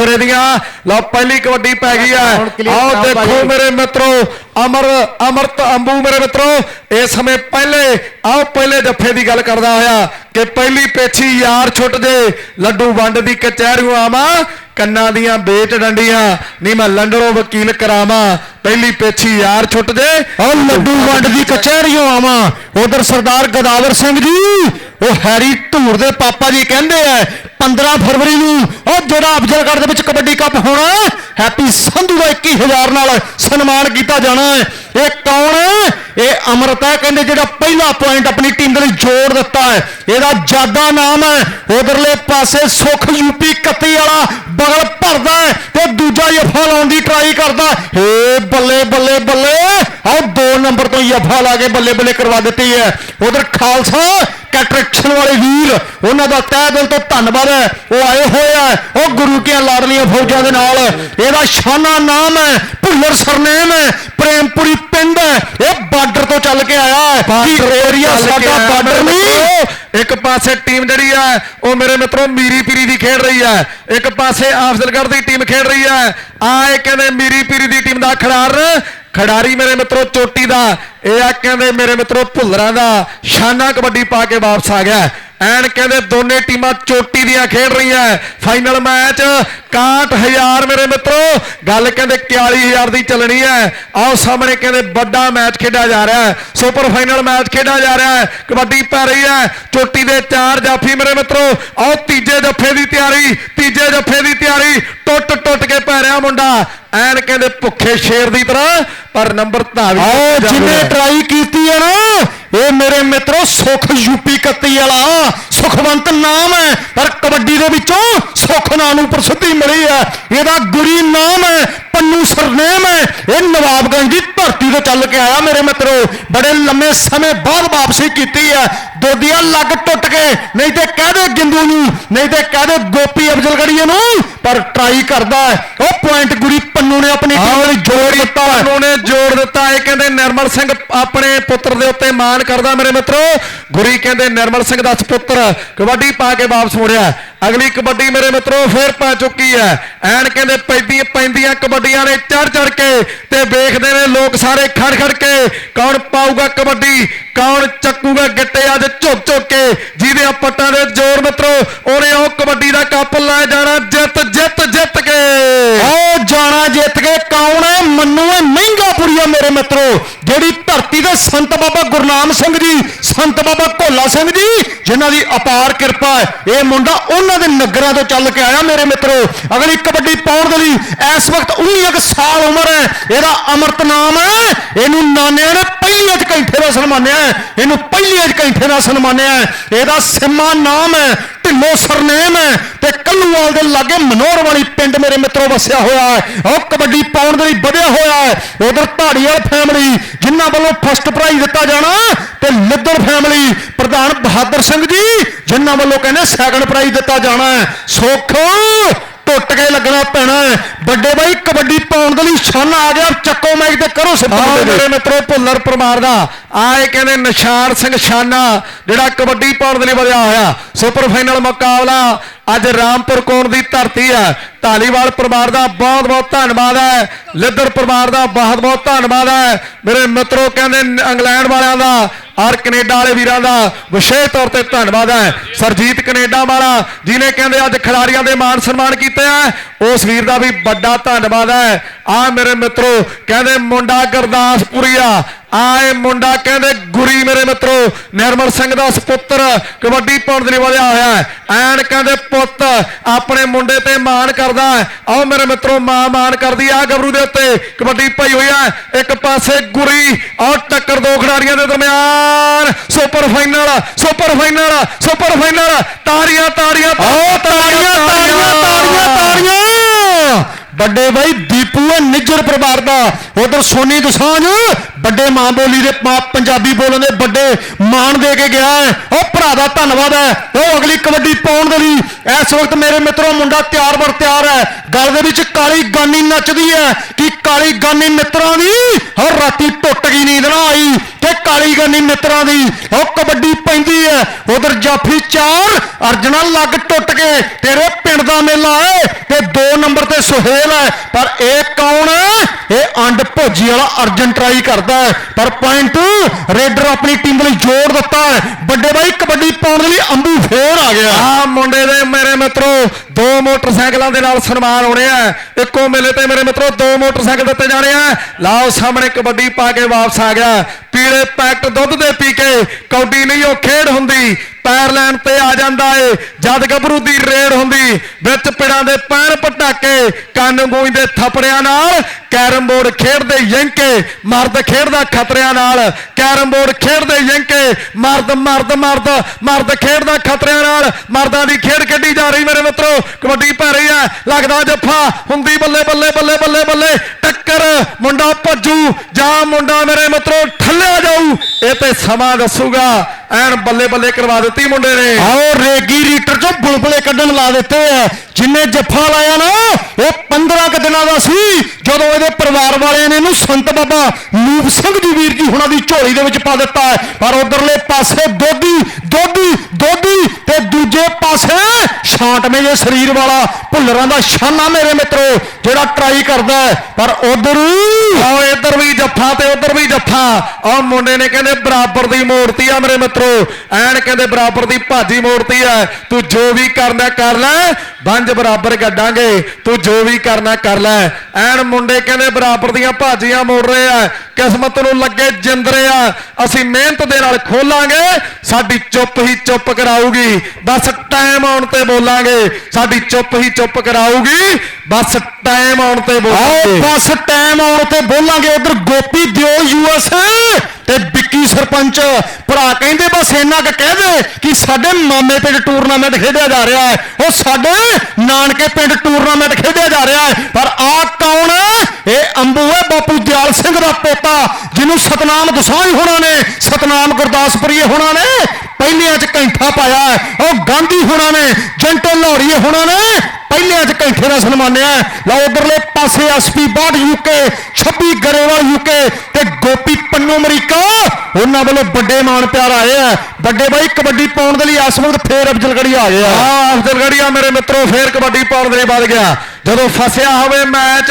ਸਿਰੇ ਦੀਆਂ। ਲਓ ਪਹਿਲੀ ਕਬੱਡੀ ਪੈ ਗਈ ਹੈ। ਆਓ ਦੇਖੋ। ਮੇਰੇ ਮਿੱਤਰੋ ਅਮਰ ਅਮਰਤ ਅੰਬੂ ਮੇਰੇ ਮਿੱਤਰੋ ਇਸ ਸਮੇਂ ਪਹਿਲੇ ਆਓ ਪਹਿਲੇ ਜੱਫੇ ਦੀ ਗੱਲ ਕਰਦਾ ਹੋਇਆ ਕਿ ਪਹਿਲੀ ਪੇਛੀ ਯਾਰ ਛੁੱਟ ਜੇ ਲੱਡੂ ਵੰਡ ਦੀ ਕਚਹਿਰੀਆਂ ਆਵਾਂ ਕੰਨਾਂ ਦੀਆਂ ਵੇਚ ਡੰਡੀਆਂ ਨਹੀਂ ਮੈਂ ਲੰਡਰੋਂ ਵਕੀਲ ਕਰਾਵਾਂ ਪਹਿਲੀ ਪੇਛੀ ਯਾਰ ਛੁੱਟ ਜੇ ਉਹ ਲੱਡੂ ਵੰਡ ਦੀ ਕਚਹਿਰੀਓਂ ਆਵਾਂ। ਉਧਰ ਸਰਦਾਰ ਗਦਾਵਰ ਸਿੰਘ ਜੀ ਉਹ ਹੈਰੀ ਧੂਰ ਦੇ ਪਾਪਾ ਜੀ ਕਹਿੰਦੇ ਆ 15 ਫਰਵਰੀ ਨੂੰ ਉਹ ਜਿਹੜਾ ਅਫਜ਼ਲਗੜ੍ਹ ਦੇ ਵਿੱਚ ਕਬੱਡੀ ਕੱਪ ਹੋਣਾ ਹੈਪੀ ਸੰਧੂ ਦਾ 21000 ਨਾਲ ਸਨਮਾਨ ਕੀਤਾ ਜਾਣਾ ਹੈ। ਇਹ ਕੌਣ ਹੈ? ਇਹ ਅਮਰਤ ਹੈ, ਕਹਿੰਦੇ ਜਿਹੜਾ ਪਹਿਲਾ ਪੁਆਇੰਟ ਆਪਣੀ ਟੀਮ ਦੇ ਲਈ ਜੋੜ ਦਿੱਤਾ ਹੈ। ਇਹਦਾ ਜਾਦਾ ਨਾਮ ਹੈ, ਉਧਰਲੇ ਪਾਸੇ ਸੁਖ ਯੂਪੀ 31 ਵਾਲਾ ਬਗਲ ਭਰਦਾ ਹੈ ਤੇ ਦੂਜਾ ਯਫਾ ਲਾਉਣ ਦੀ ਟਰਾਈ ਕਰਦਾ ਏ ਬੱਲੇ ਬੱਲੇ ਬੱਲੇ, ਆਹ ਦੋ ਨੰਬਰ ਤੋਂ ਯਫਾ ਲਾ ਕੇ ਬੱਲੇ ਬੱਲੇ ਕਰਵਾ ਦਿੱਤੀ ਹੈ। ਉਧਰ ਖਾਲਸਾ ਕੈਟਰੈਕਸ਼ਨ ਵਾਲੇ ਵੀਰ ਉਹਨਾਂ ਦਾ ਤਹਿ ਦਿਲ ਤੋਂ ਧੰਨਵਾਦ ਹੈ। ਉਹ ਆਏ ਹੋਏ ਆ ਉਹ ਗੁਰੂ ਕੀਆਂ ਲਾਡਲੀਆਂ ਫੌਜਾਂ ਦੇ ਨਾਲ। ਇਹਦਾ ਸ਼ਾਨਾ ਨਾਮ ਹੈ ਭੁੱਲਰ ਸਰਨੇਮ ਹੈ ਪ੍ਰੇਮਪੁਰੀ ਪਿੰਡ ਹੈ। ਇਹ ਬਾਰਡਰ ਤੋਂ ਚੱਲ ਕੇ ਆਇਆ ਹੈ। ਕੀ ਏਰੀਆ ਸਾਡਾ ਬਾਰਡਰ ਨਹੀਂ। ਇੱਕ ਪਾਸੇ ਟੀਮ ਜਿਹੜੀ ਹੈ ਉਹ ਮੇਰੇ ਮਿੱਤਰੋ ਮੀਰੀ ਪੀਰੀ ਦੀ ਖੇਡ ਰਹੀ ਹੈ। ਇੱਕ ਪਾਸੇ ਆਫਜ਼ਲਗੜ੍ਹ ਦੀ ਟੀਮ ਖੇਡ ਰਹੀ ਹੈ। ਆ ਇਹ ਕਹਿੰਦੇ ਮੀਰੀ ਪੀਰੀ ਦੀ ਟੀਮ ਦਾ ਖਿਡਾਰ ਖਿਡਾਰੀ ਮੇਰੇ ਮਿੱਤਰੋ, ਚੋਟੀ ਦਾ, ਇਹ ਆ ਕਹਿੰਦੇ ਮੇਰੇ ਮਿੱਤਰੋ ਭੁੱਲਰਾਂ ਦਾ, ਸ਼ਾਨਾ ਕਬੱਡੀ ਪਾ ਕੇ ਵਾਪਸ ਆ ਗਿਆ। ਐਨ ਕਹਿੰਦੇ ਦੋਨੇ ਟੀਮਾਂ ਚੋਟੀ ਦੀਆਂ ਖੇਡ ਰਹੀਆਂ। ਫਾਈਨਲ ਮੈਚ 61000 ਮੇਰੇ ਮਿੱਤਰੋ। ਗੱਲ ਕਹਿੰਦੇ 41000 ਦੀ ਚੱਲਣੀ ਹੈ। ਆਓ ਸਾਹਮਣੇ ਕਹਿੰਦੇ ਵੱਡਾ ਮੈਚ ਖੇਡਿਆ ਜਾ ਰਿਹਾ ਹੈ। ਸੁਪਰ ਫਾਈਨਲ ਮੈਚ ਖੇਡਿਆ ਜਾ ਰਿਹਾ ਹੈ। ਕਬੱਡੀ ਪੈ ਰਹੀ ਹੈ। ਚੋਟੀ ਦੇ ਚਾਰ ਜਾਫੀ ਮੇਰੇ ਮਿੱਤਰੋ। ਆਓ ਤੀਜੇ ਜੱਫੇ ਦੀ ਤਿਆਰੀ, ਤੀਜੇ ਜੱਫੇ ਦੀ ਤਿਆਰੀ। ਟੁੱਟ ਟੁੱਟ ਕੇ ਪੈ ਰਿਹਾ ਮੁੰਡਾ। ਐਨ ਕਹਿੰਦੇ ਭੁੱਖੇ ਸ਼ੇਰ ਦੀ ਤਰ੍ਹਾਂ ਪਰ ਨੰਬਰ ਧਾਵੀ ਆਓ ਜਿਹਨੇ ਟਰਾਈ ਕੀਤੀ ਹੈ ਨਾ ਇਹ ਮੇਰੇ ਮਿੱਤਰੋ ਸੁਖ ਯੂਪੀ 31 ਵਾਲਾ ਸੁਖਵੰਤ ਨਾਮ ਹੈ ਪਰ ਕਬੱਡੀ ਦੇ ਵਿੱਚੋਂ ਸੁਖ ਨਾਂ ਨੂੰ ਪ੍ਰਸਿੱਧੀ ਮਿਲੀ ਹੈ। ਇਹਦਾ ਗੁਰੀ ਨਾਮ ਹੈ ਪੰਨੂ ਸਰਨੇਮ ਹੈ। ਇਹ ਨਵਾਬਗੰਜ ਦੀ ਧਰਤੀ ਤੋਂ ਚੱਲ ਕੇ ਆਇਆ ਮੇਰੇ ਮਿੱਤਰੋ। ਬੜੇ ਲੰਮੇ ਸਮੇਂ ਬਾਅਦ ਵਾਪਸੀ ਕੀਤੀ ਹੈ। ਦੋਦੀਆਂ ਲੱਗ ਟੁੱਟ ਕੇ ਨਹੀਂ ਤੇ ਕਹਦੇ ਗਿੰਦੂ ਨੂੰ ਨਹੀਂ ਤੇ ਕਹਦੇ ਗੋਪੀ ਅਫਜ਼ਲਗੜੀਏ ਨੂੰ ਪਰ ਟਰਾਈ ਕਰਦਾ ਉਹ ਪੁਆਇੰਟ ਗੁਰੀ ਪੰਨੂ ਨੇ ਆਪਣੀ ਟੀਮ ਲਈ ਜੋੜ ਦਿੱਤਾ ਹੈ। ਉਹਨੇ ਜੋੜ ਦਿੱਤਾ ਇਹ ਕਹਿੰਦੇ ਨਿਰਮਲ ਸਿੰਘ ਆਪਣੇ ਪੁੱਤਰ ਦੇ ਉੱਤੇ ਮਾਣ ਕਰਦਾ ਮੇਰੇ ਮਿੱਤਰੋ। ਗੁਰੀ ਕਹਿੰਦੇ ਨਿਰਮਲ ਸਿੰਘ ਦਾ ਸੁਪੁੱਤਰ ਕਬੱਡੀ ਪਾ ਕੇ ਵਾਪਸ ਮੁੜਿਆ ਅਗਲੀ ਕਬੱਡੀ ਮੇਰੇ ਮਿੱਤਰੋ ਫੇਰ ਪਾ ਚੁੱਕੀ ਹੈ। ਐਨ ਕਹਿੰਦੇ ਪੈਂਦੀਆਂ ਪੈਂਦੀਆਂ ਕਬੱਡੀਆਂ ਨੇ ਚੜ ਚੜ ਕੇ ਤੇ ਵੇਖਦੇ ਨੇ ਲੋਕ ਸਾਰੇ ਖੜ ਖੜ ਕੇ ਕੌਣ ਪਾਊਗਾ ਕਬੱਡੀ ਕੌਣ ਚੱਕੂਗਾ ਗਿੱਟੇ ਅੱਜ ਝੁੱਕ ਝੁੱਕ ਕੇ ਜਿਹਦੇ ਪੱਟਾਂ ਦੇ ਜ਼ੋਰ ਮਿੱਤਰੋ, ਉਹਨੇ ਉਹ ਕਬੱਡੀ ਦਾ ਕੱਪ ਲੈ ਜਾਣਾ, ਜਿੱਤ ਜਿੱਤ ਜਿੱਤ ਕੇ। ਉਹ ਜਾਣਾ ਜਿੱਤ ਕੇ ਕੌਣ ਹੈ? ਮੰਨੂ ਹੈ ਮਹਿੰਗਾਪੁਰੀਆ ਮੇਰੇ ਮਿੱਤਰੋ, ਜਿਹੜੀ ਧਰਤੀ ਦੇ ਸੰਤ ਬਾਬਾ ਗੁਰਨਾਮ ਸਿੰਘ ਜੀ, ਸੰਤ ਬਾਬਾ ਭੋਲਾ ਸਿੰਘ ਜੀ, ਜਿਨ੍ਹਾਂ ਦੀ ਅਪਾਰ ਕਿਰਪਾ ਹੈ। ਇਹ ਮੁੰਡਾ ਉਹਨਾਂ ਦੇ ਨਗਰਾਂ ਤੋਂ ਚੱਲ ਕੇ ਆਇਆ ਮੇਰੇ ਮਿੱਤਰੋ। ਅਗਲੀ ਕਬੱਡੀ ਪਾਉਣ ਦੇ ਲਈ ਇਸ ਵਕਤ 19 ਸਾਲ ਉਮਰ ਹੈ। ਇਹਦਾ ਅਮਰਤ ਨਾਮ ਹੈ। ਇਹਨੂੰ ਨਾਨਿਆਂ ਨੇ ਪਹਿਲੀ ਅੱਜ ਕੈਂਠੇ ਨਾਲ ਸਨਮਾਨਿਆ ਇਹਨੂੰ ਪਹਿਲੀ ਅੱਜ ਕੈਂਠੇ ਨਾਲ ਸਨਮਾਨਿਆ ਇਹਦਾ ਸਿਮਾ ਨਾਮ ਹੈ, ਢਿੱਲੋ ਸਰਨੇਮ ਹੈ ਤੇ ਕੱਲੂਵਾਲ ਦੇ ਲਾਗੇ ਮਨੋਹਰ ਵਾਲੀ ਪਿੰਡ ਮੇਰੇ ਮਿੱਤਰੋ ਵਸਿਆ ਹੋਇਆ ਹੈ। ਉਹ ਕਬੱਡੀ ਪਾਉਣ ਦੇ ਲਈ ਵਧਿਆ ਹੋਇਆ ਹੈ। ਉਧਰ ਧਾੜੀਵਾਲ ਫੈਮਿਲੀ ਜਿਨ੍ਹਾਂ ਵੱਲੋਂ ਫਸਟ ਪ੍ਰਾਈਜ਼ ਦਿੱਤਾ ਜਾਣਾ ਤੇ ਲਿੱਦਰ ਫੈਮਿਲੀ ਬਹਾਦਰ ਸਿੰਘ ਜੀ ਜਿਨ੍ਹਾਂ ਵੱਲੋਂ ਕਹਿੰਦੇ ਸੈਕੰਡ ਪ੍ਰਾਈਜ਼ ਦਿੱਤਾ ਜਾਣਾ ਹੈ। ਸੁੱਖ ਟੁੱਟ ਕੇ ਲੱਗਣਾ ਪੈਣਾ ਹੈ। ਵੱਡੇ ਬਾਈ ਕਬੱਡੀ ਪਾਉਣ ਦੇ ਲਈ ਛੰਨ ਆ ਗਿਆ। ਚੱਕੋ ਮੈਚ ਤੇ ਕਰੋ ਸਿੱਧਾ। ਮੇਰੇ ਮਿੱਤਰੋ ਭੁੱਲਰ ਪਰਮਾਰ ਦਾ। ਆਏ ਕਹਿੰਦੇ ਨਿਸ਼ਾਨ ਸਿੰਘ ਸ਼ਾਨਾ ਜਿਹੜਾ ਕਬੱਡੀ ਪਾਉਣ ਦੇ ਲਈ ਵਧਿਆ ਹੋਇਆ। ਸੁਪਰ ਫਾਈਨਲ ਮੁਕਾਬਲਾ ਅੱਜ ਰਾਮਪੁਰ ਕੋਣ ਦੀ ਧਰਤੀ ਹੈ। ਢਾਲੀਵਾਲ ਪਰਿਵਾਰ ਦਾ ਬਹੁਤ ਬਹੁਤ ਧੰਨਵਾਦ ਹੈ। ਲਿੱਦਰ ਪਰਿਵਾਰ ਦਾ ਬਹੁਤ ਬਹੁਤ ਧੰਨਵਾਦ ਹੈ। ਮੇਰੇ ਮਿੱਤਰੋ ਕਹਿੰਦੇ ਇੰਗਲੈਂਡ ਵਾਲਿਆਂ ਦਾ ਔਰ ਕੈਨੇਡਾ ਵਾਲੇ ਵੀਰਾਂ ਦਾ ਵਿਸ਼ੇਸ਼ ਤੌਰ ਤੇ ਧੰਨਵਾਦ ਹੈ। ਸਰਜੀਤ ਕੈਨੇਡਾ ਵਾਲਾ ਜਿਨੇ ਕਹਿੰਦੇ ਅੱਜ ਖਿਡਾਰੀਆਂ ਦੇ ਮਾਣ ਸਨਮਾਨ ਕੀਤੇ ਆ। ਉਸ ਵੀਰ ਦਾ ਵੀ ਵੱਡਾ ਧੰਨਵਾਦ ਹੈ। ਆ ਮੇਰੇ ਮਿੱਤਰੋ ਕਹਿੰਦੇ ਮੁੰਡਾ ਗੁਰਦਾਸਪੁਰੀਆ ਆਏ ਮੁੰਡਾ ਕਹਿੰਦੇ ਗੁਰੀ ਮੇਰੇ ਮਿੱਤਰੋ ਨਿਰਮਲ ਸਿੰਘ ਦਾ ਸੁਪੁੱਤਰ ਕਬੱਡੀ ਪਾਉਣ ਦੇ ਲਈ ਵਧਿਆ ਹੋਇਆ ਐਨ ਕਹਿੰਦੇ ਪੁੱਤ ਆਪਣੇ ਮੁੰਡੇ ਤੇ ਮਾਣ ਕਰਦਾ। ਆਓ ਮੇਰੇ ਮਿੱਤਰੋ ਮਾਂ ਮਾਣ ਕਰਦੀ ਆ ਗੱਭਰੂ ਦੇ ਉੱਤੇ ਕਬੱਡੀ ਪਈ ਹੋਈ ਹੈ। ਇੱਕ ਪਾਸੇ ਗੁਰੀ ਔਰ ਟੱਕਰ ਦੋ ਖਿਡਾਰੀਆਂ ਦੇ ਦਰਮਿਆਨ। Super final super final super final. ਤਾੜੀਆਂ ਤਾੜੀਆਂ ਆਓ ਤਾੜੀਆਂ ਤਾੜੀਆਂ ਤਾੜੀਆਂ ਤਾੜੀਆਂ। ਵੱਡੇ ਬਾਈ ਦੀਪੂ ਨਿੱਜਰ ਪਰਿਵਾਰ ਦਾ। ਉਧਰ ਸੋਨੀ ਦਸਾਂਝ ਵੱਡੇ ਮਾਂ ਬੋਲੀ ਦੇ ਪੰਜਾਬੀ ਬੋਲਣ ਦੇ ਵੱਡੇ ਮਾਣ ਦੇ ਕੇ ਗਿਆ ਹੈ। ਉਹ ਭਰਾ ਦਾ ਧੰਨਵਾਦ ਹੈ। ਉਹ ਅਗਲੀ ਕਬੱਡੀ ਪਾਉਣ ਦੇ ਲਈ ਇਸ ਵਕਤ ਮੇਰੇ ਮਿੱਤਰੋ ਮੁੰਡਾ ਤਿਆਰ ਬਰ ਤਿਆਰ ਹੈ। ਗਲ ਦੇ ਵਿੱਚ ਕਾਲੀ ਗਾਨੀ ਨੱਚਦੀ ਹੈ ਕਿ ਕਾਲੀ ਗਾਨੀ ਮਿੱਤਰਾਂ ਦੀ ਹਰ ਰਾਤੀ ਟੁੱਟ ਗਈ ਨੀਂਦ ਨਾ ਆਈ ਤੇ ਕਾਲੀ ਗਾਨੀ ਮਿੱਤਰਾਂ ਦੀ ਉਹ ਕਬੱਡੀ ਪੈਂਦੀ ਹੈ। ਉਧਰ ਜਾਫੀ ਚਾਰ, ਅਰਜਨਾ ਲੱਗ ਟੁੱਟ ਕੇ, ਤੇਰੇ ਪਿੰਡ ਦਾ ਮੇਲਾ ਹੈ ਤੇ 2 ਨੰਬਰ ਤੇ ਸੁਹੇਲ ਹੈ। ਪਰ ਇਹ ਕੌਣ ਹੈ? ਇਹ ਅੰਡ ਭੋਜੀ ਵਾਲਾ ਅਰਜਨ ਟਰਾਈ ਕਰਦਾ ਹੈ। ਪਰ ਪੁਆਇੰਟ ਰੇਡਰ ਆਪਣੀ ਟੀਮ ਲਈ ਜੋੜ ਦਿੱਤਾ ਹੈ। ਵੱਡੇ ਬਾਈ, ਕਬੱਡੀ ਪਾਉਣ ਲਈ ਅੰਬੂ ਫੇਰ ਆ ਗਿਆ। ਆ ਮੁੰਡੇ ਦੇ ਮੇਰੇ ਮਿੱਤਰੋ, ਦੋ ਮੋਟਰਸਾਈਕਲਾਂ ਦੇ ਨਾਲ ਸਨਮਾਨ ਹੋਣੇ ਆ ਇੱਕੋ ਮੇਲੇ ਤੇ ਮੇਰੇ ਮਿੱਤਰੋ, ਦੋ ਮੋਟਰਸਾਈਕਲ ਦਿੱਤੇ ਜਾਣੇ ਆ। ਲਾਓ ਸਾਹਮਣੇ ਕਬੱਡੀ ਪਾ ਕੇ ਵਾਪਸ ਆ ਗਿਆ। ਪੀਲੇ ਪੈਕਟ ਦੁੱਧ ਦੇ ਪੀ ਕੇ ਕੌਡੀ ਨਹੀਂ ਉਹ ਖੇਡ ਹੁੰਦੀ। ਪੈਰ ਲੈਣ ਤੇ ਆ ਜਾਂਦਾ ਏ। ਜਦ ਗੱਭਰੂ ਦੀ ਰੇਡ ਹੁੰਦੀ, ਵਿੱਚ ਪਿੜਾਂ ਦੇ ਪੈਰ ਪਟਾਕੇ, ਕੰਨ ਗੂੰਜਦੇ ਥਪੜਿਆਂ ਨਾਲ, ਕੈਰਮ ਬੋਰਡ ਖੇਡਦੇ ਯੰਕੇ, ਮਰਦ ਖੇਡਦਾ ਖਤਰਿਆਂ ਨਾਲ। ਕੈਰਮ ਬੋਰਡ ਖੇਡਦੇ ਯੰਕੇ, ਮਰਦ ਮਰਦ ਮਰਦ ਮਰਦ ਖੇਡਦਾ ਖਤਰਿਆਂ ਨਾਲ। ਮਰਦਾਂ ਦੀ ਖੇਡ ਖੇਡੀ ਜਾ ਰਹੀ ਮੇਰੇ ਮਿੱਤਰੋ। ਕਬੱਡੀ ਪੈ ਰਹੀ ਹੈ, ਲੱਗਦਾ ਜੱਫਾ, ਹੁੰਦੀ ਬੱਲੇ ਬੱਲੇ ਬੱਲੇ ਬੱਲੇ ਬੱਲੇ। ਟੱਕਰ ਮੁੰਡਾ ਭੱਜੂ, ਜਾਂ ਮੁੰਡਾ ਮੇਰੇ ਮਿੱਤਰੋ ਠੱਲਿਆ ਜਾਊ, ਇਹ ਤੇ ਸਮਾਂ ਦੱਸੂਗਾ। ਐਨ ਬੱਲੇ ਬੱਲੇ ਕਰਵਾ ਦਿੱਤੀ ਮੁੰਡੇ ਨੇ। ਆਓ, ਰੇਗੀ ਰੀਟਰ ਚੋਂ ਬੁਲਬੁਲੇ ਕੱਢਣ ਲਾ ਦਿੱਤੇ ਆ। ਜਿੰਨੇ ਜੱਫਾ ਲਾਇਆ ਨਾ, ਉਹ 15 ਕੁ ਦਿਨਾਂ ਦਾ ਸੀ, ਜਦੋਂ ਇਹਦੇ ਪਰਿਵਾਰ ਵਾਲਿਆਂ ਨੇ ਇਹਨੂੰ ਸੰਤ ਬਾਬਾ ਨੂਪ ਸਿੰਘ ਜੀ ਵੀਰ ਜੀ ਹੁਣਾਂ ਦੀ ਝੋਲੀ ਦੇ ਵਿੱਚ ਪਾ ਦਿੱਤਾ ਹੈ। ਪਰ ਉਧਰਲੇ ਪਾਸੇ ਦੋਦੀ ਦੋਧੀ ਦੋਦੀ ਤੇ ਦੂਜੇ ਪਾਸੇ ਛਾਂਟਵੇਂ ਜੇ ਸਰੀਰ ਵਾਲਾ ਭੁੱਲਰਾਂ ਦਾ ਸ਼ਾਨਾ ਮੇਰੇ ਮਿੱਤਰੋ। ਜਿਹੜਾ ਟਰਾਈ ਕਰਦਾ ਪਰ ਉਧਰ ਆਓ ਇੱਧਰ ਵੀ ਜੱਫਾ ਤੇ ਉੱਧਰ ਵੀ ਜੱਫਾ। ਆਹ ਮੁੰਡੇ ਨੇ ਕਹਿੰਦੇ ਬਰਾਬਰ ਦੀ ਮੋੜਤੀ ਆ ਮੇਰੇ ਮਿੱਤਰੋ। ਐਨ ਕਹਿੰਦੇ ਬਰਾਬਰ ਦੀ ਭਾਜੀ ਮੋੜਤੀ ਆ। ਤੂੰ ਜੋ ਵੀ ਕਰਨਾ ਕਰ ਲੈ ਬੰਜ ਬਰਾਬਰ ਗੱਡਾਂਗੇ ਤੂੰ ਜੋ ਵੀ ਕਰਨਾ ਕਰ ਲੈ। ਐਨ ਮੁੰਡੇ ਕਹਿੰਦੇ ਬਰਾਬਰ ਦੀਆਂ ਭਾਜੀਆਂ ਮੋੜ ਰਹੇ ਆ। ਕਿਸਮਤ ਨੂੰ ਲੱਗੇ ਜਿੰਦਰੇ ਆ। ਅਸੀਂ ਮਿਹਨਤ ਦੇ ਨਾਲ ਖੋਲਾਂਗੇ, ਸਾਡੀ ਚੁੱਪ ਹੀ ਚੁੱਪ ਕਰਾਊਗੀ। ਬਸ ਟਾਈਮ ਆਉਣ ਤੇ ਬੋਲਾਂਗੇ, ਸਾਡੀ ਚੁੱਪ ਹੀ ਚੁੱਪ ਕਰਾਊਗੀ। ਬਸ ਟਾਈਮ ਆਉਣ ਤੇ ਬੋਲਾਂਗੇ। ਬਸ ਟਾਈਮ ਆਉਣ ਤੇ ਬੋਲਾਂਗੇ। ਉਧਰ ਗੋਪੀ ਦਿਓ ਯੂਐਸ ਤੇ ਵਿੱਕੀ ਸਰਪੰਚ। ਭਰਾ ਕਹਿੰਦੇ ਬਸ ਇੰਨਾ ਕੁ ਕਹਿ ਦੇ ਕਿ ਸਾਡੇ ਮਾਮੇ ਪਿੰਡ ਟੂਰਨਾਮੈਂਟ ਖੇਡਿਆ ਜਾ ਰਿਹਾ ਹੈ। ਉਹ ਸਾਡੇ ਨਾਨਕੇ ਪਿੰਡ ਟੂਰਨਾਮੈਂਟ ਖੇਡਿਆ ਜਾ ਰਿਹਾ ਹੈ। ਪਰ ਆ ਕੌਣ ਹੈ? ਇਹ ਅੰਬੂ ਹੈ, ਬਾਪੂ ਦਿਆਲ ਸਿੰਘ ਦਾ ਪੋਤਾ, ਜਿਹਨੂੰ ਸਤਨਾਮ ਦਸਾਂਝ ਹੋਣਾ ਨੇ। ਸਤਨਾਮ ਗੁਰਦਾਸਪੁਰੀਏ ਹੋਣਾ ਨੇ। ਪਹਿਲਿਆਂ 'ਚ ਕੈਂਠਾ ਪਾਇਆ ਉਹ ਗਾਂਧੀ ਹੋਣਾ ਨੇ, ਜੰਟੋ ਲੋਹੜੀਏ ਹੋਣਾ ਨੇ। ਪਹਿਲਿਆਂ 'ਚ ਕੈਂਠੇ ਦਾ ਸਨਮਾਨਿਆ ਲਓ ਉਧਰਲੇ ਪਾਸੇ ਐਸਪੀ ਬਾਟ ਯੂਕੇ 26 ਗਰੇਵਾਲ ਯੂਕੇ ਤੇ ਗੋਪੀ ਪੰਨੂ ਅਮਰੀਕਾ। ਉਹਨਾਂ ਵੱਲੋਂ ਵੱਡੇ ਮਾਣ ਪਿਆਰ ਆਏ ਆ। ਵੱਡੇ ਬਾਈ, ਕਬੱਡੀ ਪਾਉਣ ਦੇ ਲਈ ਇਸ ਵਕਤ ਫੇਰ ਅਫਜ਼ਲਗੜੀ ਆ ਗਏ ਆ ਆ ਅਫਜ਼ਲਗੜੀਆ ਮੇਰੇ ਮਿੱਤਰੋ, ਫੇਰ ਕਬੱਡੀ ਪਾਉਣ ਦੇ ਲਈ ਵੱਧ ਗਿਆ। ਜਦੋਂ ਫਸਿਆ ਹੋਵੇ ਮੈਚ,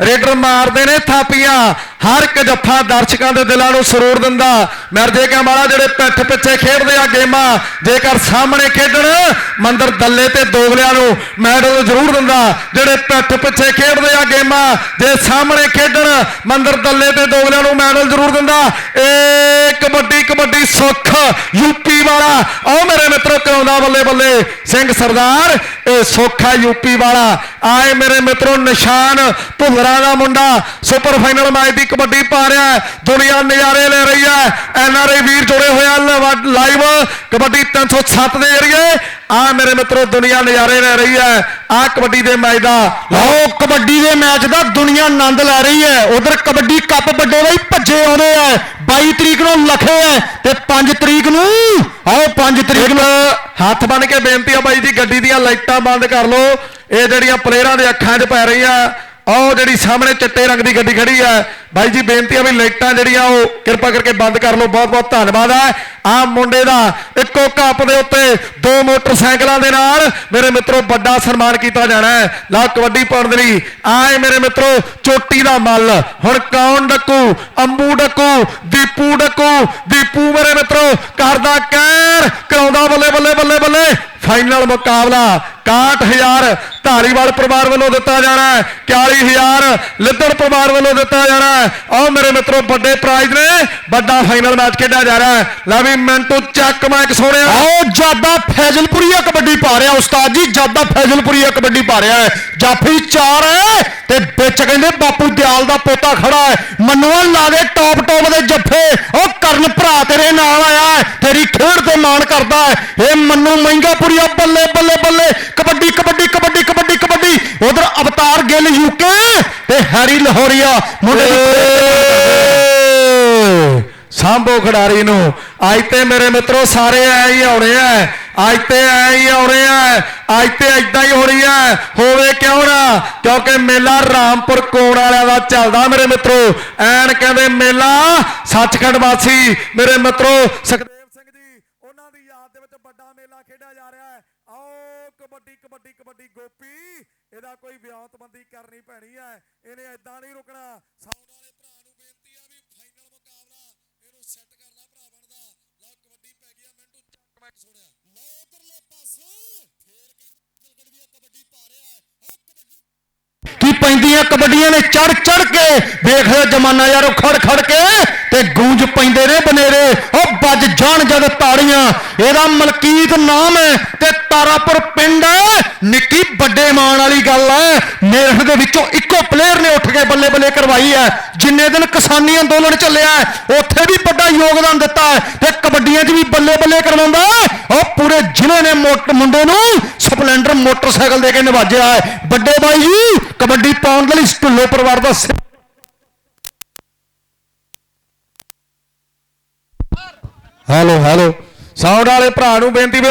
ਰੇਡਰ ਮਾਰਦੇ ਨੇ ਥਾਪੀਆਂ। ਹਰ ਇੱਕ ਜੱਫਾ ਦਰਸ਼ਕਾਂ ਦੇ ਦਿਲਾਂ ਨੂੰ ਸਰੂਰ ਦਿੰਦਾ। ਮਿਰਜੇ ਕਾ ਮਾਰਾ ਜਿਹੜੇ ਪਿੱਠ ਪਿੱਛੇ ਖੇਡਦੇ ਆ ਗੇਮਾਂ, ਜੇਕਰ ਸਾਹਮਣੇ ਖੇਡਣ, ਮੰਦਰ ਦੱਲੇ ਤੇ ਦੋਗਲਿਆਂ ਨੂੰ ਮੈਡਲ ਜ਼ਰੂਰ ਦਿੰਦਾ। ਜਿਹੜੇ ਪਿੱਠ ਪਿੱਛੇ ਖੇਡਦੇ ਆ ਗੇਮਾਂ, ਜੇ ਸਾਹਮਣੇ ਖੇਡਣ, ਮੰਦਰ ਦੱਲੇ ਤੇ ਦੋਗਲਿਆਂ ਨੂੰ ਮੈਡਲ ਜ਼ਰੂਰ ਦਿੰਦਾ। ਏ ਕਬੱਡੀ ਕਬੱਡੀ ਸੁੱਖ ਯੂਪੀ ਵਾਲਾ। ਆਓ ਮੇਰੇ ਮਿੱਤਰੋ, ਕਰਾਉਂਦਾ ਬੱਲੇ ਬੱਲੇ। ਸਿੰਘ ਸਰਦਾਰ, ਇਹ ਸੋਖਾ ਯੂਪੀ ਵਾਲਾ। ਆਏ ਮੇਰੇ ਮਿੱਤਰੋ, ਨਿਸ਼ਾਨ ਭੁੱਲਰਾਂ ਦਾ ਮੁੰਡਾ। ਸੁਪਰ ਫਾਈਨਲ ਮੈਚ ਦੀ ਕਬੱਡੀ ਪਾ ਰਿਹਾ ਹੈ। ਦੁਨੀਆ ਨਜ਼ਾਰੇ ਲੈ ਰਹੀ ਹੈ। ਐਨ ਆਰ ਆਈ ਵੀਰ ਜੁੜੇ ਹੋਇਆ ਲਾਈਵ। ਕਬੱਡੀ 307 ਦੇ ਜਰੀਏ। ਆ ਮੇਰੇ ਮਿੱਤਰੋ, ਦੁਨੀਆ ਨਜ਼ਾਰੇ ਲੈ ਰਹੀ ਹੈ। ਆ ਕਬੱਡੀ ਦੇ ਮੈਚ ਦਾ। ਲਓ, ਕਬੱਡੀ ਦੇ ਮੈਚ ਦਾ ਦੁਨੀਆ ਆਨੰਦ ਲੈ ਰਹੀ ਹੈ। ਉਧਰ ਕਬੱਡੀ ਕੱਪ ਵੱਡੇ ਲਈ ਭੱਜੇ ਆਉਂਦੇ ਆ 22 ਤਰੀਕ ਨੂੰ ਲਖੇ ਹੈ ਤੇ 5 ਤਰੀਕ ਨੂੰ, ਆਓ 5 ਤਰੀਕ ਨੂੰ। ਹੱਥ ਬੰਨ ਕੇ ਬੇਨਤੀ ਆ ਬਾਈ ਜੀ, ਗੱਡੀ ਦੀਆਂ ਲਾਈਟਾਂ ਬੰਦ ਕਰ ਲਓ। ਇਹ ਜਿਹੜੀਆਂ ਪਲੇਅਰਾਂ ਦੇ ਅੱਖਾਂ 'ਚ ਪੈ ਰਹੀਆਂ, ਆਹ ਜਿਹੜੀ ਸਾਹਮਣੇ ਚਿੱਟੇ ਰੰਗ ਦੀ ਗੱਡੀ ਖੜੀ ਹੈ ਬਾਈ ਜੀ, ਬੇਨਤੀ ਆ ਵੀ ਲਾਈਟਾਂ ਜਿਹੜੀਆਂ ਉਹ ਕਿਰਪਾ ਕਰਕੇ ਬੰਦ ਕਰ ਲਓ। ਬਹੁਤ ਬਹੁਤ ਧੰਨਵਾਦ ਆ। ਆ ਮੁੰਡੇ ਦਾ ਇੱਕੋ ਕੱਪ ਦੇ ਉੱਤੇ ਦੋ ਮੋਟਰਸਾਈਕਲਾਂ ਦੇ ਨਾਲ ਮੇਰੇ ਮਿੱਤਰੋ ਵੱਡਾ ਸਨਮਾਨ ਕੀਤਾ ਜਾਣਾ ਹੈ। ਲਾ ਕਬੱਡੀ ਪਾਉਣ ਦੇ ਲਈ ਆਏ ਮੇਰੇ ਮਿੱਤਰੋ, ਚੋਟੀ ਦਾ ਮੱਲ। ਹੁਣ ਕੌਣ ਡੱਕੂ? ਅੰਬੂ ਡੱਕੂ, ਦੀਪੂ ਡੱਕੂ, ਦੀਪੂ ਮੇਰੇ ਮਿੱਤਰੋ ਕਰਦਾ ਕਹਿਰ ਕਰਾਉਂਦਾ ਬੱਲੇ ਬੱਲੇ ਬੱਲੇ ਬੱਲੇ। ਫਾਈਨਲ ਮੁਕਾਬਲਾ 61000 ਧਾਰੀਵਾਲ ਪਰਿਵਾਰ ਵੱਲੋਂ ਦਿੱਤਾ ਜਾਣਾ ਹੈ। 41000 ਲਿੱਦੜ ਪਰਿਵਾਰ ਵੱਲੋਂ ਦਿੱਤਾ ਜਾਣਾ ਹੈ। ਆਓ ਮੇਰੇ ਮਿੱਤਰੋ, ਵੱਡੇ ਪ੍ਰਾਈਜ਼ ਨੇ। ਵੱਡਾ ਫਾਈਨਲ ਮੈਚ ਖੇਡਿਆ ਜਾ ਰਿਹਾ ਹੈ। ਲੈ ਵੀ ਮਿੰਟੂ, ਚੱਕ ਮੈਂ ਸੋਹਣਿਆ। ਆਓ, ਜਾਦਾ ਫੈਜ਼ਲਪੁਰੀਆ ਕਬੱਡੀ ਪਾ ਰਿਹਾ ਉਸਤਾਦ ਜੀ, ਜਾਦਾ ਫੈਜ਼ਲਪੁਰੀਆ ਕਬੱਡੀ ਪਾ ਰਿਹਾ ਹੈ। ਜਾਫੀ ਚਾਰ ਹੈ ਤੇ ਵਿੱਚ ਕਹਿੰਦੇ ਬਾਪੂ ਦਿਆਲ ਦਾ ਪੋਤਾ ਖੜਾ ਹੈ। ਮਨੂਆ ਲਾ ਦੇ ਟੌਪ ਟੌਪ ਦੇ ਜੱਫੇ। ਉਹ ਕਰਨ ਭਰਾ ਤੇਰੇ ਨਾਲ ਆਇਆ ਤੇਰੀ ਖੇਡ ਤੇ ਮਾਣ ਕਰਦਾ ਹੈ। ਇਹ ਮੰਨੂ ਮਹਿੰਗਾਪੁਰੀਆ ਬੱਲੇ ਬੱਲੇ ਬੱਲੇ। ਕਬੱਡੀ ਕਬੱਡੀ ਕਬੱਡੀ ਕਬੱਡੀ ਕਬੱਡੀ। ਉਧਰ ਅਵਤਾਰ ਗਿੱਲ ਯੂਕੇ ਹੈਰੀ ਲਾਹੌਰੀਆ ਮੁੰਡੇ ਦੀ ਸਾਂਭੋ ਖਿਡਾਰੀ ਨੂੰ। ਅੱਜ ਤੇ ਮੇਰੇ ਮਿੱਤਰੋ ਸਾਰੇ ਐ ਹੀ ਆਉਣੇ ਐ। ਅੱਜ ਤੇ ਐ ਹੀ ਆਉਣੇ ਐ। ਅੱਜ ਤੇ ਐਦਾਂ ਹੀ ਹੋਣੀ ਐ। ਹੋਵੇ ਕਿਉਂ ਨਾ? ਕਿਉਂਕਿ ਮੇਲਾ ਰਾਮਪੁਰ ਕੋਣ ਵਾਲਿਆਂ ਦਾ ਚੱਲਦਾ ਮੇਰੇ ਮਿੱਤਰੋ। ਐਨ ਕਹਿੰਦੇ ਮੇਲਾ ਸੱਚਖੰਡ ਵਾਸੀ। ਮੇਰੇ ਮਿੱਤਰੋ ਸੁਖਦੇਵ ਸਿੰਘ ਜੀ ਉਹਨਾਂ ਦੀ ਯਾਦ ਦੇ ਵਿੱਚ ਵੱਡਾ ਮੇਲਾ ਖੇਡਿਆ ਜਾ ਰਿਹਾ ਹੈ। ਆਓ ਕਬੱਡੀ ਕਬੱਡੀ ਕਬੱਡੀ, ਗੋਪੀ। ਇਹਦਾ ਕੋਈ ਵਿਉਂਤਬੰਦੀ ਕਰਨੀ ਪੈਣੀ ਹੈ। ਇਹਨੇ ਐਦਾਂ ਨਹੀਂ ਰੁਕਣਾ। ਸਾਊਂਡ ਵਾਲੇ ਭਰਾ ਨੂੰ ਬੇਨਤੀ ਆ ਵੀ ਫਾਈਨਲ ਮੁਕਾਬਲਾ ਇਹਨੂੰ ਸੈੱਟ ਕਰਨਾ, ਭਰਾ ਬਣਦਾ। ਲਓ ਕਬੱਡੀ ਪੈ ਗਈ ਆ। ਮਿੰਟੂ ਚੱਕ ਮੈਂ ਸੁਣਿਆ ਲਓ ਉਧਰਲੇ ਪਾਸੇ ਫੇਰ ਕਹਿੰਦੇ ਗੜਵੀਆ ਕਬੱਡੀ ਪਾ ਰਿਹਾ ਹੈ ਉਹ ਕਬੱਡੀ ਕੀ ਪੈਂਦੀਆਂ ਕਬੱਡੀਆਂ ਨੇ? ਚੜ ਚੜ ਕੇ। ਵੇਖ ਲਿਆ ਜਮਾਨਾ ਯਾਰ, ਖੜ ਖੜ ਕੇ। ਤੇ ਗੂੰਜ ਪੈਂਦੇ ਨੇ ਬਨੇਰੇ। ਉਹ ਵੱਜ ਜਾਣ ਜਦ ਤਾੜੀਆਂ। ਇਹਦਾ ਮਲਕੀਤ ਨਾਮ ਹੈ ਤੇ ਤਾਰਾਪੁਰ ਪਿੰਡ ਹੈ। ਨਿੱਕੀ ਵੱਡੇ ਮਾਣ ਵਾਲੀ ਗੱਲ ਹੈ। ਮੇਰਠ ਦੇ ਵਿੱਚੋਂ ਇੱਕੋ ਪਲੇਅਰ ਨੇ ਉੱਠ ਕੇ ਬੱਲੇ ਬੱਲੇ ਕਰਵਾਈ ਹੈ। ਜਿੰਨੇ ਦਿਨ ਕਿਸਾਨੀ ਅੰਦੋਲਨ ਚੱਲਿਆ ਉੱਥੇ ਵੀ ਵੱਡਾ ਯੋਗਦਾਨ ਦਿੱਤਾ ਹੈ ਤੇ ਕਬੱਡੀਆਂ 'ਚ ਵੀ ਬੱਲੇ ਬੱਲੇ ਕਰਵਾਉਂਦਾ ਉਹ ਪੂਰੇ ਜ਼ਿਲ੍ਹੇ ਨੇ ਮੋਟ ਮੁੰਡੇ ਨੂੰ ਸਪਲੈਂਡਰ ਮੋਟਰਸਾਈਕਲ ਦੇ ਕੇ ਨਵਾਜਿਆ ਹੈ। ਵੱਡੇ ਬਾਈ ਜੀ ਕਬੱਡੀ ਪਾਉਣ ਦੇ ਲਈ ਢੁੱਲੋ ਪਰਿਵਾਰ ਦਾ ਸਿਰ ਹੈਲੋ ਹੈਲੋ। ਸਾਊਂਡ ਵਾਲੇ ਭਰਾ ਨੂੰ ਬੇਨਤੀ ਵੀ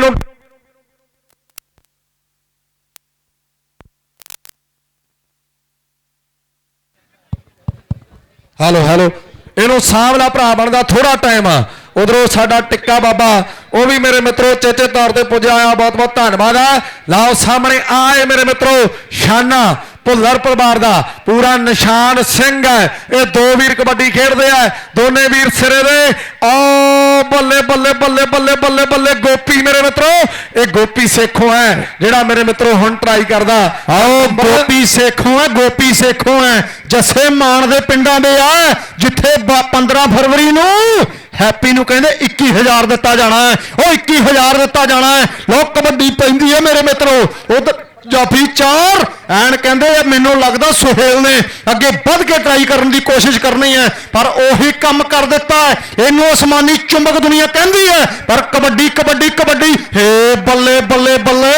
ਹੈਲੋ ਹੈਲੋ। ਇਹਨੂੰ ਸਾਹਮਣਾ ਭਰਾ ਬਣਦਾ ਥੋੜਾ ਟਾਈਮ ਆ। ਉਧਰੋਂ ਸਾਡਾ ਟਿੱਕਾ ਬਾਬਾ, ਉਹ ਵੀ ਮੇਰੇ ਮਿੱਤਰੋ, ਚੇਚੇ ਤੌਰ ਤੇ ਪੁੱਜਿਆ ਆ ਬਹੁਤ ਬਹੁਤ ਧੰਨਵਾਦ ਆ। ਲਾਓ, ਸਾਹਮਣੇ ਆਏ ਮੇਰੇ ਮਿੱਤਰੋ, ਸ਼ਾਨਾ। ਭੁੱਲਰ ਪਰਿਵਾਰ ਦਾ ਪੂਰਾ ਨਿਸ਼ਾਨ ਸਿੰਘ ਹੈ। ਇਹ ਦੋ ਵੀਰ ਕਬੱਡੀ ਖੇਡਦੇ ਆ। ਦੋਨੇ ਵੀਰ ਸਿਰੇ ਦੇ। ਓ ਬੱਲੇ ਬੱਲੇ ਬੱਲੇ ਬੱਲੇ ਬੱਲੇ ਬੱਲੇ। ਗੋਪੀ ਮੇਰੇ ਮਿੱਤਰੋ, ਇਹ ਗੋਪੀ ਸੇਖੋਂ ਹੈ, ਜਿਹੜਾ ਮੇਰੇ ਮਿੱਤਰੋ ਹੁਣ ਟਰਾਈ ਕਰਦਾ। ਆਓ, ਗੋਪੀ ਸੇਖੋਂ ਹੈ, ਗੋਪੀ ਸੇਖੋਂ ਹੈ। ਜੱਸੇ ਮਾਨ ਦੇ ਪਿੰਡਾਂ ਦੇ ਆ, ਜਿੱਥੇ ਬ- 15 ਫਰਵਰੀ ਨੂੰ ਹੈਪੀ ਨੂੰ ਕਹਿੰਦੇ 21000 ਦਿੱਤਾ ਜਾਣਾ ਹੈ। ਉਹ 21000 ਦਿੱਤਾ ਜਾਣਾ ਹੈ। ਲੋਕ ਕਬੱਡੀ ਪੈਂਦੀ ਹੈ ਮੇਰੇ ਮਿੱਤਰੋ। ਉਧਰ ਜਾਫੀ ਚਾਰ। ਐਨ ਕਹਿੰਦੇ ਆ, ਮੈਨੂੰ ਲੱਗਦਾ ਸੁਹੇਲ ਨੇ ਅੱਗੇ ਵੱਧ ਕੇ ਟਰਾਈ ਕਰਨ ਦੀ ਕੋਸ਼ਿਸ਼ ਕਰਨੀ ਹੈ ਪਰ ਉਹੀ ਕੰਮ ਕਰ ਦਿੱਤਾ ਹੈ। ਇਹਨੂੰ ਅਸਮਾਨੀ ਚੁੰਬਕ ਦੁਨੀਆ ਕਹਿੰਦੀ ਹੈ ਪਰ ਕਬੱਡੀ ਕਬੱਡੀ ਕਬੱਡੀ ਹੇ ਬੱਲੇ ਬੱਲੇ ਬੱਲੇ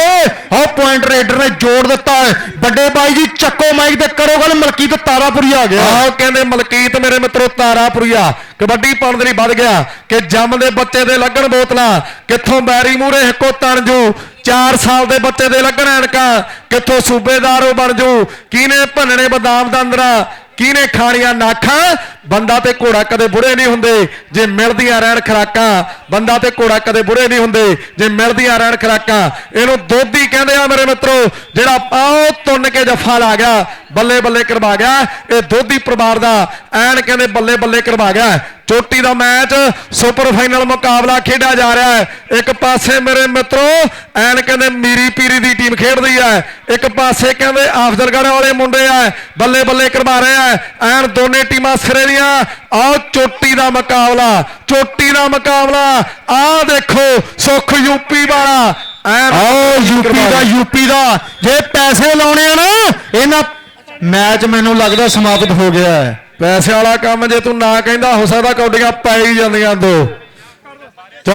ਉਹ ਪੁਆਇੰਟ ਰੇਡਰ ਨੇ ਜੋੜ ਦਿੱਤਾ ਹੈ। ਵੱਡੇ ਬਾਈ ਜੀ, ਚੱਕੋ ਮਾਈਕ ਤੇ ਕਰੋ ਗੱਲ। ਮਲਕੀਤ ਤਾਰਾਪੁਰੀ ਆ ਗਿਆ। ਆਹ ਕਹਿੰਦੇ ਮਲਕੀਤ ਮੇਰੇ ਮਿੱਤਰੋ ਤਾਰਾਪੁਰੀਆ ਕਬੱਡੀ ਪਾਉਣ ਦੇ ਲਈ ਵੱਧ ਗਿਆ। ਕਿ ਜੰਮ ਦੇ ਬੱਚੇ ਦੇ ਲੱਗਣ ਬੋਤਲਾਂ। ਕਿੱਥੋਂ ਬੈਰੀ ਮੂਰੇ ਇੱਕੋ ਤਣਜੂ 4 ਸਾਲ ਦੇ ਬੱਚੇ ਦੇ ਲੱਗਣ ਐਨਕਾਂ। ਕਿੱਥੋਂ ਸੂਬੇਦਾਰ ਉਹ ਬਣ ਜੂ। ਕਿਹਨੇ ਭੰਨਣੇ ਬਦਾਮ ਦੰਦਰਾ ਕਿਹਨੇ ਖਾਣੀਆਂ ਨਾਖਾਂ? ਬੰਦਾ ਤੇ ਘੋੜਾ ਕਦੇ ਬੁੜੇ ਨਹੀਂ ਹੁੰਦੇ, ਜੇ ਮਿਲਦੀਆਂ ਰਹਿਣ ਖਰਾਕਾਂ। ਬੰਦਾ ਤੇ ਘੋੜਾ ਕਦੇ ਬੁੜੇ ਨਹੀਂ ਹੁੰਦੇ, ਜੇ ਮਿਲਦੀਆਂ ਰਹਿਣ ਖਰਾਕਾਂ। ਇਹਨੂੰ ਦੋਧੀ ਕਹਿੰਦੇ ਆ ਮੇਰੇ ਮਿੱਤਰੋ, ਜਿਹੜਾ ਆਓ ਤੁੰਨ ਕੇ ਜਫਾ ਲਾ ਗਿਆ, ਬੱਲੇ ਬੱਲੇ ਕਰਵਾ ਗਿਆ। ਇਹ ਦੋਧੀ ਪਰਿਵਾਰ ਦਾ ਐਨ ਕਹਿੰਦੇ ਬੱਲੇ ਬੱਲੇ ਕਰਵਾ ਗਿਆ। ਚੋਟੀ ਦਾ ਮੈਚ ਸੁਪਰ ਫਾਈਨਲ ਮੁਕਾਬਲਾ ਖੇਡਿਆ ਜਾ ਰਿਹਾ ਹੈ। ਇੱਕ ਪਾਸੇ ਮੇਰੇ ਮਿੱਤਰੋ ਐਨ ਕਹਿੰਦੇ ਮੀਰੀ ਪੀਰੀ ਦੀ ਟੀਮ ਖੇਡਦੀ ਹੈ। ਇੱਕ ਪਾਸੇ ਕਹਿੰਦੇ ਆਫਜ਼ਲਗੜ੍ਹ ਵਾਲੇ ਮੁੰਡੇ ਆ ਬੱਲੇ ਬੱਲੇ ਕਰਵਾ ਰਹੇ ਆ। ਐਨ ਦੋਨੇ ਟੀਮਾਂ ਸਿਰੇ ਦੀਆਂ। ਆਓ ਚੋਟੀ ਦਾ ਮੁਕਾਬਲਾ ਚੋਟੀ ਦਾ ਮੁਕਾਬਲਾ। ਆਹ ਦੇਖੋ ਸੁਖ ਯੂਪੀ ਵਾਲਾ। ਐਨ ਆਓ ਯੂਪੀ ਦਾ ਯੂਪੀ ਦਾ। ਜੇ ਪੈਸੇ ਲਾਉਣੇ ਆ ਨਾ ਇਹਨਾਂ ਮੈਚ ਮੈਨੂੰ ਲੱਗਦਾ ਸਮਾਪਤ ਹੋ ਗਿਆ ਹੈ। ਪੈਸੇ ਵਾਲਾ ਕੰਮ ਜੇ ਤੂੰ ਨਾ ਕਹਿੰਦਾ ਹੋ ਸਕਦਾ ਕੌਡੀਆਂ ਪੈ ਹੀ ਜਾਂਦੀਆਂ ਦੋ।